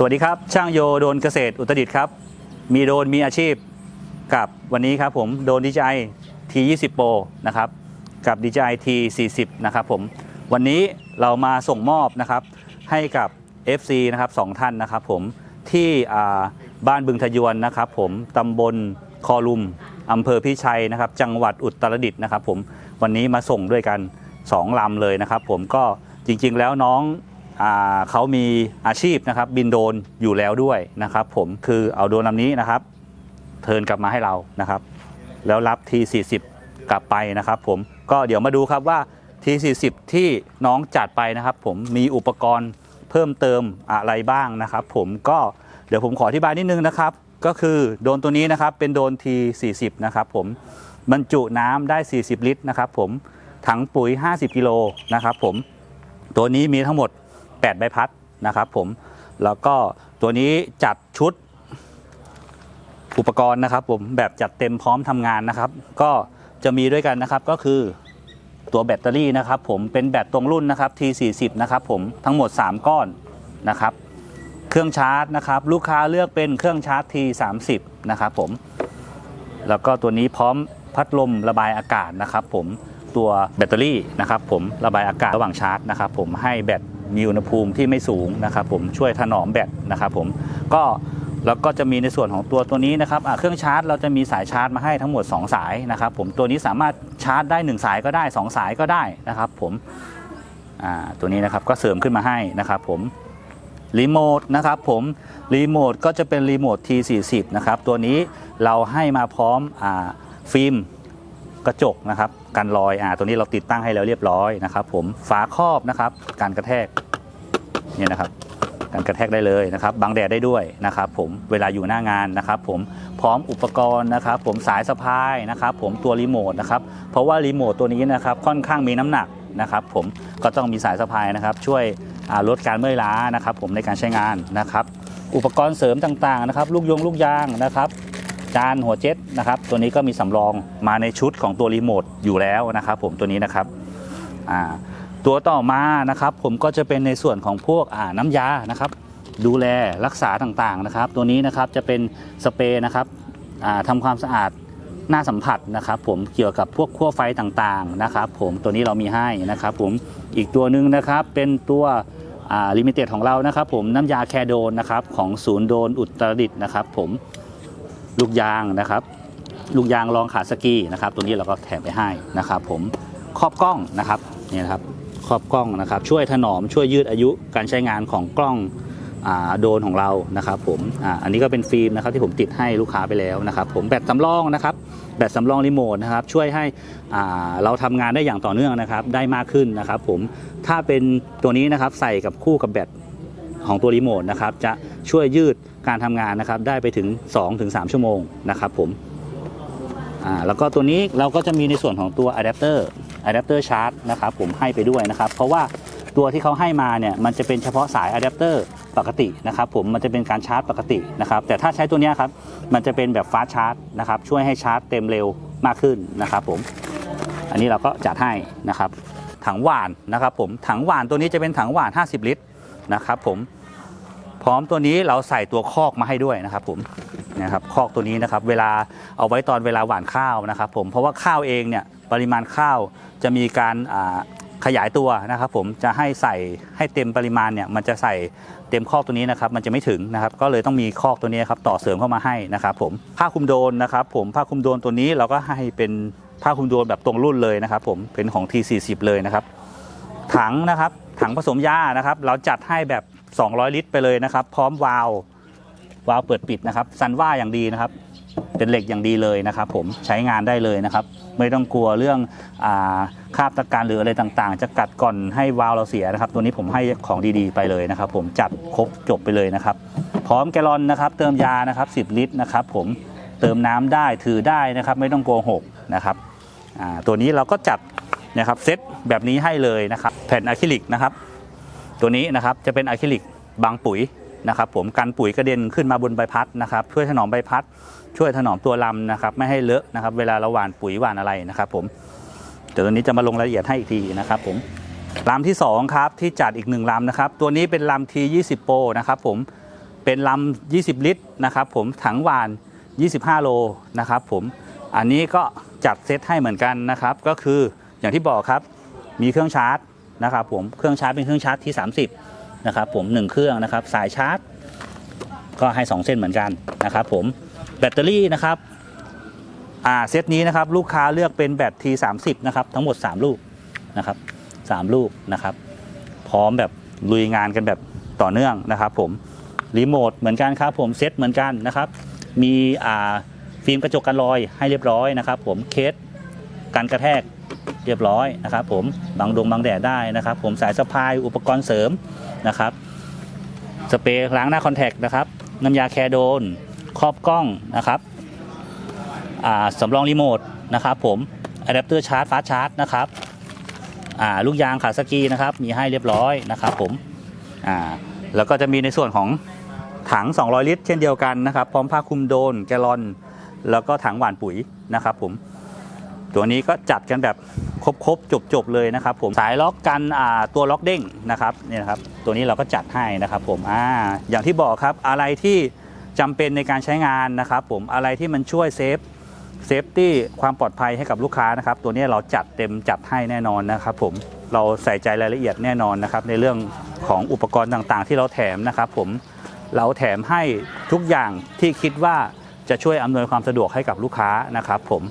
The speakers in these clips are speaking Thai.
สวัสดีครับ ช่างโยโดนเกษตรอุตรดิตถ์ครับ มีโดนมีอาชีพกับวันนี้ครับผมโดน DJI T20 Pro นะครับกับ DJI T40 นะครับผมวันนี้เรามาส่งมอบนะครับให้กับ FC นะครับสองท่านนะครับผมที่บ้านบึงทะยวนนะครับผมตำบลคอลุมอำเภอพิชัยนะครับ จังหวัดอุตรดิตถ์นะครับผมวันนี้มาส่งด้วยกัน 2ลำเลยนะครับผมก็จริงๆแล้วน้อง เขามีอาชีพนะครับบินโดนอยู่แล้วด้วยนะครับ ผมคือเอาโดนลำนี้นะครับ เทิร์นกลับมาให้เรานะครับ แล้วรับ T40 กลับไปนะครับ ผมก็เดี๋ยวมาดูครับว่า T40 ที่น้องจัดไปนะครับ ผมมีอุปกรณ์เพิ่มเติมอะไรบ้างนะครับ ผมก็เดี๋ยวผมขออธิบายนิดนึงนะครับ ก็คือโดนตัวนี้นะครับเป็นโดน T40 นะครับ ผมบรรจุน้ำได้ 40 ลิตรนะครับ ผมถังปุ๋ย 50 กิโลนะครับ ผมตัวนี้มีทั้งหมด 8 ใบพัดนะครับผมแล้วก็ตัวนี้จัดชุดอุปกรณ์นะครับผมแบบจัดเต็มพร้อมทำงานนะครับ ก็จะมีด้วยกันนะครับก็คือตัวแบตเตอรี่นะครับผมเป็นแบตตรงรุ่นนะครับ T40 นะครับผมทั้งหมด 3 ก้อนนะครับ เครื่องชาร์จนะครับ ลูกค้าเลือกเป็นเครื่องชาร์จ T30 นะครับผมแล้วก็ตัวนี้พร้อมพัดลมระบายอากาศนะครับ ผมตัวแบตเตอรี่นะครับ ผมระบายอากาศระหว่างชาร์จนะครับ ผมให้แบต มีอุณหภูมิที่ไม่สูงนะครับผมช่วยถนอมแบตนะครับผมก็แล้วก็จะมีในส่วนของตัวตัวนี้นะครับเครื่องชาร์จเราจะมีสายชาร์จมาให้ทั้งหมด 2 สายนะครับผมตัวนี้สามารถชาร์จได้ 1 สายก็ได้ 2 สายก็ได้นะครับผมตัวนี้นะครับก็เสริมขึ้นมาให้นะครับผมรีโมทนะครับผมรีโมทก็จะเป็นรีโมท T40 นะครับตัวนี้เราให้มาพร้อมอฟิล์มกระจกนะครับกันรอยอ่าตัวนี้เราติดตั้งให้แล้วเรียบร้อยนะครับผมฝาครอบนะครับการกระแทก เนี่ยนะครับการกระแทกได้เลยนะครับบังแดดได้ด้วยนะครับผมเวลาอยู่หน้างานนะครับผมพร้อมอุปกรณ์นะครับผมสายสะพายนะครับผมตัวรีโมทนะครับเพราะว่ารีโมทตัวนี้นะครับค่อนข้างมีน้ำหนักนะครับผมก็ต้องมีสายสะพายนะครับช่วยลดการเมื่อยล้านะครับผมในการใช้งานนะครับอุปกรณ์เสริมต่างๆนะครับลูกยงลูกยางนะครับจานหัวเจ็ตนะครับตัวนี้ก็มีสำรองมาในชุดของตัวรีโมทอยู่แล้วนะครับผมตัวนี้นะครับอ่า ตัวต่อมานะครับ ผมก็จะเป็นในส่วนของพวกน้ำยานะครับ ดูแลรักษาต่างๆนะครับ ตัวนี้นะครับจะเป็นสเปรย์นะครับอ่าทำความสะอาดหน้าสัมผัสนะครับผมเกี่ยวกับพวกขั้วไฟต่างๆนะครับ ผมตัวนี้เรามีให้นะครับ ผมอีกตัวหนึ่งนะครับเป็นตัวลิมิเต็ดของเรานะครับ ผมน้ำยาแคโดนนะครับของศูนย์โดนอุตรดิตนะครับ ผมลูกยางนะครับ ลูกยางรองขาสกีนะครับ ตัวนี้เราก็แถมไปให้นะครับ ผมครอบกล้องนะครับนี่นะครับ ครอบกล้องนะครับ ช่วยถนอมช่วยยืดอายุการใช้งานของกล้องอโดนของเรานะครับผมออันนี้ก็เป็นฟิล์มนะครับที่ผมติดให้ลูกค้าไปแล้วนะครับ ผมแบตสำรองนะครับ แบตสำรองรีโมทนะครับ ช่วยให้เราทำงานได้อย่างต่อเนื่องนะครับ ได้มากขึ้นนะครับผมถ้าเป็นตัวนี้นะครับใส่กับคู่กับแบตของตัวรีโมทนะครับ จะช่วยยืดการทำงานนะครับ ได้ไปถึง 2-3 ชั่วโมงนะครับผมแล้วก็ตัวนี้เราก็จะมีในส่วนของตัวอะแดปเตอร์ อะแดปเตอร์ชาร์จนะครับผมให้ไปด้วยนะครับ เพราะว่าตัวที่เขาให้มาเนี่ยมันจะเป็นเฉพาะสายอะแดปเตอร์ปกตินะครับผมมันจะเป็นการชาร์จปกตินะครับ แต่ถ้าใช้ตัวนี้ครับมันจะเป็นแบบฟาสชาร์จนะครับช่วยให้ชาร์จเต็มเร็วมากขึ้นนะครับผมอันนี้เราก็จัดให้นะครับถังหวานนะครับผมถังหวานตัวนี้จะเป็นถังหวาน 50 ลิตรนะครับผมพร้อมตัวนี้เราใส่ตัวคอกมาให้ด้วยนะครับผม นะครับคอกตัวนี้นะครับเวลาเอาไว้ตอนเวลาหว่านข้าวนะครับผมเพราะว่าข้าวเองเนี่ยปริมาณข้าวจะมีการขยายตัวนะครับผมจะให้ใส่ให้เต็มปริมาณเนี่ยมันจะใส่เต็มคอกตัวนี้นะครับมันจะไม่ถึงนะครับก็เลยต้องมีคอกตัวนี้ครับต่อเสริมเข้ามาให้นะครับผมผ้าคลุมโดนนะครับผมผ้าคลุมโดนตัวนี้เราก็ให้เป็นผ้าคลุมโดนแบบตรงรุ่นเลยนะครับผมเป็นของ T40 เลยนะครับถังนะครับถังผสมยานะครับเราจัดให้แบบ 200 ลิตรไปเลยนะครับ พร้อมวาล์ว วาล์วเปิดปิดนะครับซันว่าอย่างดีนะครับ เป็นเหล็กอย่างดีเลยนะครับ ผมใช้งานได้เลยนะครับ ไม่ต้องกลัวเรื่องอาคราบตะการหรืออะไรต่างๆ จะกัดก่อนให้วาล์วเราเสียนะครับ ตัวนี้ผมให้ของดีๆไปเลยนะครับ ผมจัดครบจบไปเลยนะครับ พร้อมแกลลอนนะครับ เติมยานะครับ 10 ลิตรนะครับ ผมเติมน้ำได้ถือได้นะครับ ไม่ต้องโกหกนะครับตัวนี้เราก็จัดนะครับเซตแบบนี้ให้เลยนะครับ แผ่นอะคริลิกนะครับ ตัวนี้นะครับจะเป็นอะคริลิกบางปุ๋ย นะครับผมกันปุ๋ยกระเด็นขึ้นมาบนใบพัดนะครับช่วยถนอมใบพัด ช่วยถนอมตัวลำนะครับไม่ให้เลอะนะครับเวลาเราหว่านปุ๋ยหว่านอะไรนะครับผมเดี๋ยวตัวนี้จะมาลงรายละเอียดให้อีกทีนะครับผมลำที่สองครับที่จัดอีกหนึ่งลำนะครับตัวนี้เป็นลำ T20 Pro นะครับผมเป็นลำ20 ลิตรนะครับผมถังหวาน 25 โลนะครับผมอันนี้ก็จัดเซตให้เหมือนกันนะครับก็คืออย่างที่บอกครับมีเครื่องชาร์จนะครับผมเครื่องชาร์จเป็นเครื่องชาร์จที่ 30 นะครับผมหนึ่งเครื่องนะครับสายชาร์จ ก็ให้ 2 เส้นเหมือนกันนะครับผมแบตเตอรี่นะครับอ่าเซตนี้นะครับลูกค้าเลือกเป็นแบต T30 นะครับทั้งหมด 3 ลูกนะครับ3ลูกนะครับ พร้อมแบบลุยงานกันแบบต่อเนื่องนะครับผมรีโมทเหมือนกันครับผมเซตเหมือนกันนะครับ มีอ่าฟิล์มกระจกกันรอยให้เรียบร้อยนะครับ ผมเคสกันกระแทก เรียบร้อยนะครับ ผมบังดงบังแดดได้นะครับ ผมสายสะพายอุปกรณ์เสริมนะครับ สเปรย์ล้างหน้าคอนแทคนะครับน้ำยาแคร์โดนครอบกล้องนะครับสำรองรีโมทนะครับ ผมอะแดปเตอร์ชาร์จฟ้าชาร์จนะครับลูกยางขาสกีนะครับ มีให้เรียบร้อยนะครับ ผมแล้วก็จะมีในส่วนของถัง 200 ลิตร เช่นเดียวกันนะครับ พร้อมผ้าคลุมโดนแกลลอน แล้วก็ถังหว่านปุ๋ยนะครับผม ตัวนี้ก็จัดกันแบบครบๆจบๆเลยนะครับ ผมสายล็อกกันตัวล็อกเด้งนะครับนี่นะครับ ตัวนี้เราก็จัดให้นะครับ ผมออย่างที่บอกครับอะไรที่จำเป็นในการใช้งานนะครับ ผมอะไรที่มันช่วยเซฟเซฟตี้ความปลอดภัยให้กับลูกค้านะครับ ตัวนี้เราจัดเต็มจัดให้แน่นอนนะครับ ผมเราใส่ใจรายละเอียดแน่นอนนะครับ ในเรื่องของอุปกรณ์ต่างๆ ที่เราแถมนะครับ ผมเราแถมให้ทุกอย่างที่คิดว่าจะช่วยอำนวยความสะดวกให้กับลูกค้านะครับ ผม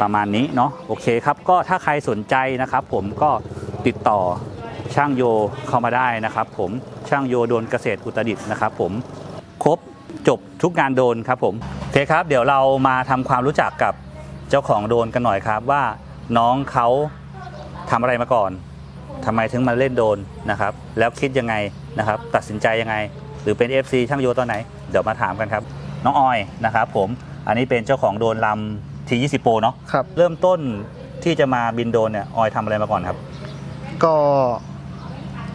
ประมาณนี้เนาะโอเคครับก็ถ้าใครสนใจนะครับ ผมก็ติดต่อช่างโยเข้ามาได้นะครับ ผมช่างโยโดนเกษตรอุตรดิตนะครับ ผมครบจบทุกงานโดนครับผมโอเคครับ เดี๋ยวเรามาทำความรู้จักกับเจ้าของโดนกันหน่อยครับ ว่าน้องเขาทำอะไรมาก่อนทำไมถึงมาเล่นโดนนะครับ แล้วคิดยังไงนะครับ ตัดสินใจยังไง หรือเป็น FC ช่างโยตอนไหน เดี๋ยวมาถามกันครับ น้องออยนะครับ ผมอันนี้เป็นเจ้าของโดนลำ ที20โปรเนาะครับ เริ่มต้นที่จะมาบินโดรนเนี่ยออยทำอะไรมาก่อนครับ ก็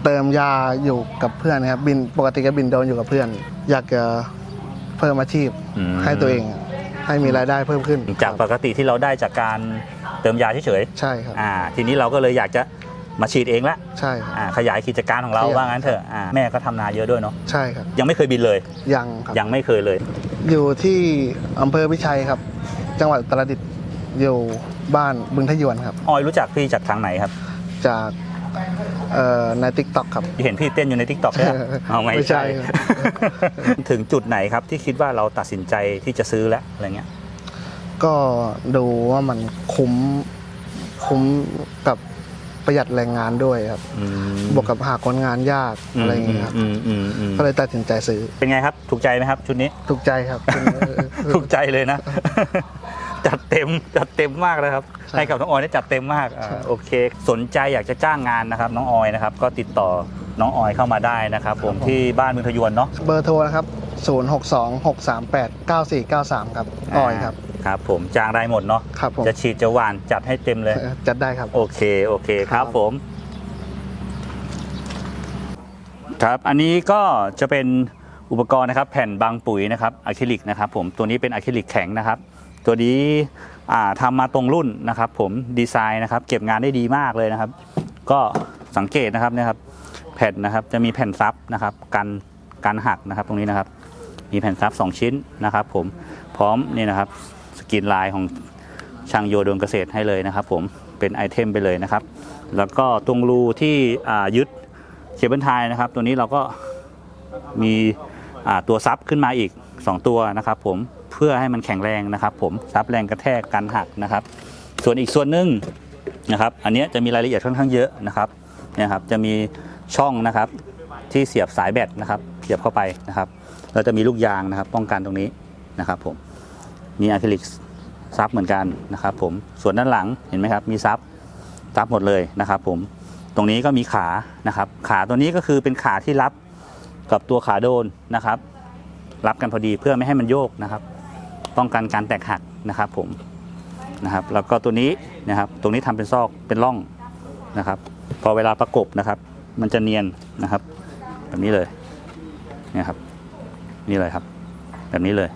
เติมยาอยู่กับเพื่อนครับบินปกติก็บินโดรนอยู่กับเพื่อน อยากจะเพิ่มอาชีพอืม ให้ตัวเอง ให้มีรายได้เพิ่มขึ้นจากปกติที่เราได้จากการเติมยาเฉยใช่ครับ ๆอ่า ทีนี้เราก็เลยอยากจะมาฉีดเองละใช่ครับ อ่าขยายกิจการของเราขยาย ว่างั้นเถอะอ่าแม่ก็ทำนาเยอะด้วยเนาะใช่ครับยังไม่เคยบินเลย ยังครับยังไม่เคยเลย อยู่ที่อำเภอพิชัยครับ จังหวัดอุตรดิตถ์อยู่บ้านบึงทะยวนครับ ออยรู้จักพี่จากทางไหนครับ จากเอ่อในทิกตอกครับที่เห็นพี่เต้นอยู่ในทิกตอกเนี่ยเอาไม่ไม่ใช่ ใช่ครับถึงจุดไหนครับที่คิดว่าเราตัดสินใจที่จะซื้อแล้วอะไรเงี้ย ก็ดูว่ามันคุ้มคุ้มกับประหยัดแรงงานด้วยครับ อืมบวกกับหาคนงานยากอะไรอย่างเงี้ยครับอืมอืมอืมก็เลยตัดสินใจซื้อเป็นไงครับ ถูกใจไหมครับ ชุดนี้ ถูกใจครับ ถูกใจเลยนะ จัดเต็มจัดเต็มมากเลยครับใช่ให้กับน้องออยนี่จัดเต็มมากอ่าใช่ โอเค สนใจอยากจะจ้างงานนะครับ น้องออยนะครับ ก็ติดต่อน้องออยเข้ามาได้นะครับ ผมที่บ้านเมืองทยวนเนาะ เบอร์โทรนะครับ 0626389493 ครับออยครับ ครับ ผมจ้างได้หมดเนาะครับผมจะฉีดจะหวานจัดให้เต็มเลย จัดได้ครับ โอเค โอเคครับครับ ผม ครับอันนี้ก็จะเป็นอุปกรณ์นะครับ แผ่นบางปุ๋ยนะครับอะคริลิกนะครับ ผมตัวนี้เป็นอะคริลิกแข็งนะครับ ตัวนี้อ่าทำมาตรงรุ่นนะครับผมดีไซน์นะครับเก็บงานได้ดีมากเลยนะครับ ก็สังเกตนะครับนะครับ แผ่นนะครับจะมีแผ่นซับนะครับกันกันหักนะครับตรงนี้นะครับ มีแผ่นซับสองชิ้นนะครับ ผมพร้อมนี่นะครับสกรีนลายของช่างโยโดนเกษตรให้เลยนะครับ ผมเป็นไอเทมไปเลยนะครับ แล้วก็ตรงรูที่ยึดเคเบิลไทยนะครับ ตัวนี้เราก็มีตัวซับขึ้นมาอีก 2 ตัวนะครับ ผม พื่อให้มันแข็งแรงนะครับ ผมซับแรงกระแทกกันหักนะครับ ส่วนอีกส่วนหนึ่งนะครับ อันนี้จะมีรายละเอียดค่อนข้างเยอะนะครับเนี่ยครับจะมีช่องนะครับที่เสียบสายแบตนะครับ เสียบเข้าไปนะครับเราจะมีลูกยางนะครับ ป้องกันตรงนี้นะครับ ผมมีอะคริลิกซับเหมือนกันนะครับ ผมส่วนด้านหลังเห็นไหมครับ มีซับซับหมดเลยนะครับ ผมตรงนี้ก็มีขานะครับ ขาตัวนี้ก็คือเป็นขาที่รับกับตัวขาโดนนะครับ รับกันพอดีเพื่อไม่ให้มันโยกนะครับ ป้องกันการแตกหักนะครับผมนะครับ แล้วก็ตัวนี้นะครับตรงนี้ทำเป็นซอกเป็นร่องนะครับ พอเวลาประกบนะครับ มันจะเนียนนะครับ แบบนี้เลยนี่ยครับนี่เลยครับ แบบนี้เลย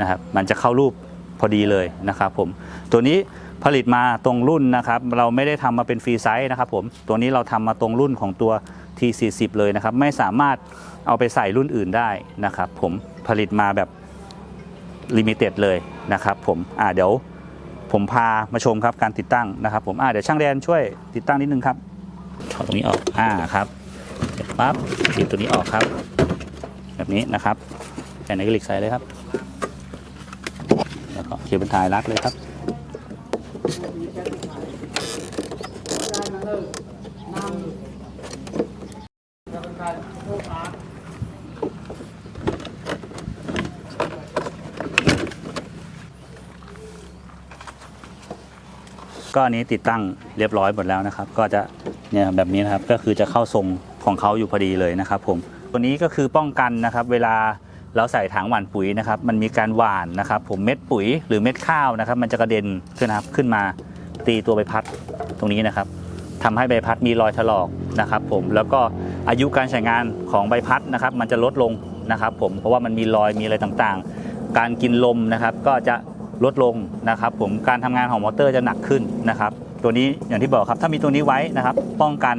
นะครับ มันจะเข้ารูปพอดีเลยนะครับ ผมตัวนี้ผลิตมาตรงรุ่นนะครับ เราไม่ได้ทำมาเป็นฟรีไซส์นะครับ ผมตัวนี้เราทำมาตรงรุ่นของตัว T40 เลยนะครับ ไม่สามารถเอาไปใส่รุ่นอื่นได้นะครับ ผมผลิตมาแบบ ลิมิเต็ดเลยนะครับผมอ่าเดี๋ยวผมพามาชมครับการติดตั้งนะครับผมอ่าเดี๋ยวช่างแดนช่วยติดตั้งนิดนึงครับถอดตรงนี้ออกอ่าครับเสร็จปั๊บติดตัวนี้ออกครับ แบบนี้นะครับแผ่นไอคลิกใส่เลยครับแล้วก็เคเบิลไทยรัดเลยครับ ก็อันนี้ติดตั้งเรียบร้อยหมดแล้วนะครับ ก็จะเนี่ยแบบนี้นะครับก็คือจะเข้าทรงของเขาอยู่พอดีเลยนะครับ ผมตัวนี้ก็คือป้องกันนะครับ เวลาเราใส่ถังหว่านปุ๋ยนะครับ มันมีการหว่านนะครับ ผมเม็ดปุ๋ยหรือเม็ดข้าวนะครับ มันจะกระเด็นขึ้นนะครับขึ้นมาตีตัวใบพัดตรงนี้นะครับทำให้ใบพัดมีรอยถลอกนะครับ ผมแล้วก็อายุการใช้งานของใบพัดนะครับ มันจะลดลงนะครับ ผมเพราะว่ามันมีรอยมีอะไรต่างๆ การกินลมนะครับ ก็จะ ลดลงนะครับผมการทำงานของมอเตอร์จะหนักขึ้นนะครับ ตัวนี้อย่างที่บอกครับถ้ามีตัวนี้ไว้นะครับ ป้องกัน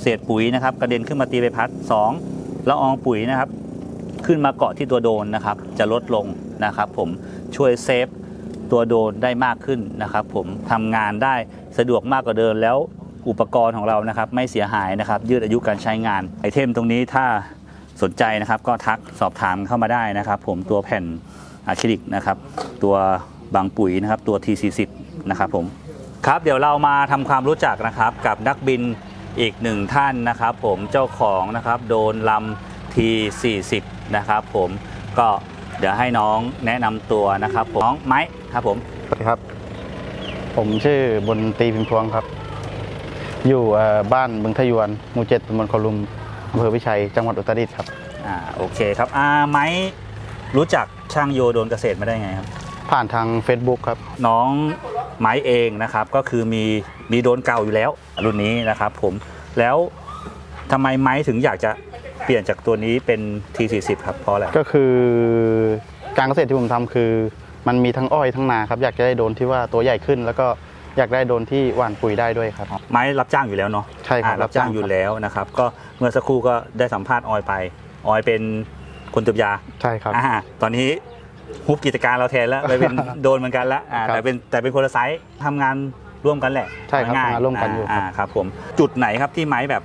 เศษปุ๋ยนะครับ กระเด็นขึ้นมาตีใบพัด2ละอองปุ๋ยนะครับ ขึ้นมาเกาะที่ตัวโดนนะครับ จะลดลงนะครับผมช่วยเซฟตัวโดนได้มากขึ้นนะครับ ผมทำงานได้สะดวกมากกว่าเดิมแล้วอุปกรณ์ของเรานะครับ ไม่เสียหายนะครับ ยืดอายุการใช้งานไอเทมตรงนี้ถ้าสนใจนะครับ ก็ทักสอบถามเข้ามาได้นะครับ ผมตัวแผ่น อะคริลิกนะครับ ตัวบางปุ๋ยนะครับตัว T40 นะครับผมครับเดี๋ยวเรามาทำความรู้จักนะครับกับนักบินอีกหนึ่งท่านนะครับ ผมเจ้าของนะครับโดนลำ T40 นะครับ ผมก็เดี๋ยวให้น้องแนะนำตัวนะครับผมน้องไม้ครับผมสวัสดีครับ ผมชื่อบนตรีพิมพวงครับ อยู่เอ่อบ้านบึงทะยวนหมู่เจ็ดตำบลคอลุมอำเภอวิชัยจังหวัดอุตรดิตถ์ครับอ่าโอเคครับอ่าไม้รู้จัก ช่างโยโดนเกษตรมาได้ไงครับ ผ่านทาง Facebook ครับ น้องไม้เองนะครับ ก็คือมีมีโดรนเก่าอยู่แล้วรุ่นนี้นะครับ ผมแล้วทำไมไม้ถึงอยากจะเปลี่ยนจากตัวนี้เป็น T40 ครับเพราะอะไรก็คือการเกษตรที่ผมทำคือ มันมีทั้งอ้อยทั้งนาครับอยากจะได้โดนที่ว่าตัวใหญ่ขึ้น แล้วก็อยากได้โดนที่หว่านปุ๋ยได้ด้วยครับ ไม้รับจ้างอยู่แล้วเนาะ ใช่ครับอ่ารับจ้างรับจ้างอยู่แล้วนะครับ ก็เมื่อสักครู่ก็ได้สัมภาษณ์ออยไป ออยเป็น คนตืบยาใช่ครับ อ่าตอนนี้ฮุบกิจการเราแทนแล้วไปเป็นโดนเหมือนกันแล้วอ่าครับแต่เป็นแต่เป็นคนละไซส์ทำงานร่วมกันแหละใช่ครับง่ยๆทำงานร่วมกันอยู่ครับอ่าครับผมจุดไหนครับที่ไม้แบบ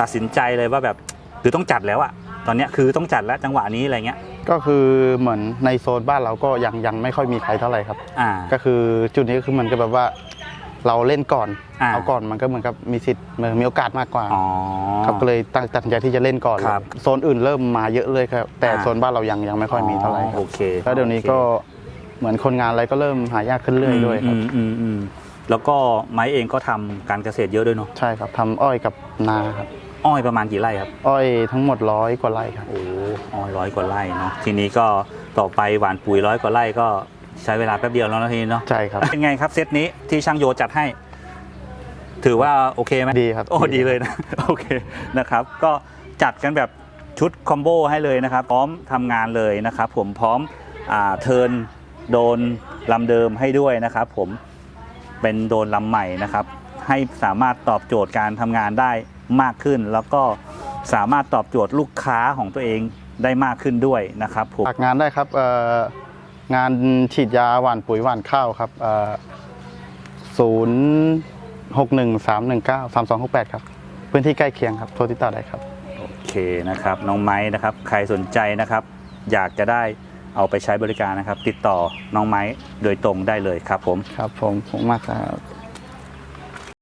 ตัดสินใจเลยว่าแบบคือต้องจัดแล้วอะตอนเนี้ยคือต้องจัดแล้วจังหวะนี้อะไรเงี้ยก็คือเหมือนในโซนบ้านเราก็ยังยังไม่ค่อยมีใครเท่าไหร่ครับ อ่า ก็คือจุดนี้ก็คือเหมันก็แบบว่า เราเล่นก่อนอ่า เอาก่อนมันก็เหมือนกับมีสิทธิ์มีโอกาสมากกว่าอ๋อ ครับก็เลยตั้งตัดสินใจที่จะเล่นก่อนเลยครับโซนอื่นเริ่มมาเยอะเลยครับ แต่อ่า โซนบ้านเรายังยังไม่ค่อยมีเท่าไหร่ครัโอบเคแล้วเดี๋ยวนี้ก็เหมือนคนงานอะไรก็เริ่มหายากขึ้นเรื่อยด้วยครับ อืมอืมอืมแล้วก็ไม้เองก็ทำการเกษตรเยอะด้วยเนาะใช่ครับทำอ้อยกับนาครับอ้อยประมาณกี่ไร่ครับ อ้อยทั้งหมดร้อยกว่าไร่ครับ โอ้อ้อยร้อยกว่าไร่เนาะทีนี้ก็ต่อไปหว่านปุ๋ยร้อยกว่าไร่ก็ ใช้เวลาแป๊บเดียวแล้วนะทีนี้เนาะใช่ครับ เป็นไงครับเซตนี้ที่ช่างโยจัดให้ ถือว่าโอเคไหมดีครับโอ้ดีเลยนะ โอเคนะครับ ก็จัดกันแบบชุดคอมโบให้เลยนะครับ พร้อมทำงานเลยนะครับ ผมพร้อมอ่าเทิร์นโดนลำเดิมให้ด้วยนะครับ ผมเป็นโดนลำใหม่นะครับ ให้สามารถตอบโจทย์การทำงานได้มากขึ้น แล้วก็สามารถตอบโจทย์ลูกค้าของตัวเองได้มากขึ้นด้วยนะครับผม ฝากงานได้ครับเอ่อ งานฉีดยาหว่านปุ๋ยหว่านข้าวครับศูนย์หกหนึ่งสามหนึ่งเก้าสามสองหกแปดครับ พื้นที่ใกล้เคียงครับ โทรติดต่อได้ครับ โอเคนะครับ น้องไม้นะครับ ใครสนใจนะครับ อยากจะได้เอาไปใช้บริการนะครับ ติดต่อน้องไม้โดยตรงได้เลยครับผม ครับผมผมมากครับ